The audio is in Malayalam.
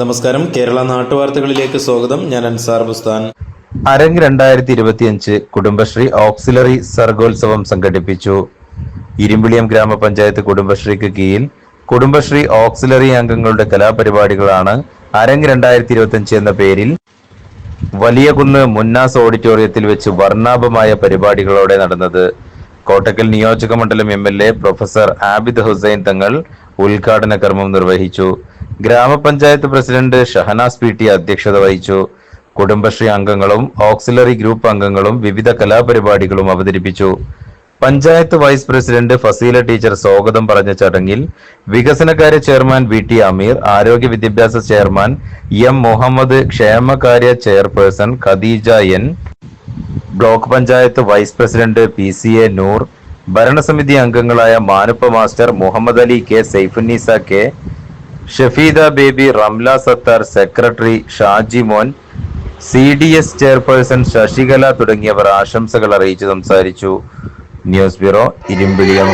നമസ്കാരം. കേരള നാട്ടുവാർത്തകളിലേക്ക് സ്വാഗതം. ഞാൻ അൻസാർ ബുസ്താൻ. അരങ്ങ് രണ്ടായിരത്തി ഇരുപത്തിയഞ്ച് കുടുംബശ്രീ ഓക്സിലറി സർഗോത്സവം സംഘടിപ്പിച്ചു. ഇരുമ്പിളിയം ഗ്രാമപഞ്ചായത്ത് കുടുംബശ്രീക്ക് കീഴിൽ കുടുംബശ്രീ ഓക്സിലറി അംഗങ്ങളുടെ കലാപരിപാടികളാണ് അരങ്ങ് രണ്ടായിരത്തി ഇരുപത്തിയഞ്ച് എന്ന പേരിൽ വലിയകുന്ന് മുന്നാസ് ഓഡിറ്റോറിയത്തിൽ വെച്ച് വർണാഭമായ പരിപാടികളോടെ നടന്നത്. കോട്ടക്കൽ നിയോജക മണ്ഡലം M L A professor Abid Hussain Thangal ഉദ്ഘാടന കർമ്മം നിർവഹിച്ചു. ഗ്രാമപഞ്ചായത്ത് പ്രസിഡന്റ് ഷഹനാസ് പി ടി അധ്യക്ഷത വഹിച്ചു. കുടുംബശ്രീ അംഗങ്ങളും ഓക്സിലറി ഗ്രൂപ്പ് അംഗങ്ങളും വിവിധ കലാപരിപാടികളും അവതരിപ്പിച്ചു. Panchayat vice president Fazeela teacher സ്വാഗതം പറഞ്ഞ ചടങ്ങിൽ വികസനകാര്യ ചെയർമാൻ വി ടി അമീർ ആരോഗ്യ വിദ്യാഭ്യാസ ചെയർമാൻ എം മുഹമ്മദ് ക്ഷേമകാര്യ chairperson Khadeeja N block panchayat vice president P C A Noor ഭരണസമിതി അംഗങ്ങളായ Manuppa master Muhammad Ali K Saifunneesa K Shafeeda Baby Ramla Sathar secretary Shaji Mon C D S chairperson Sasikala തുടങ്ങിയവർ ആശംസകൾ അറിയിച്ച് സംസാരിച്ചു. News bureau Irumbiliyam.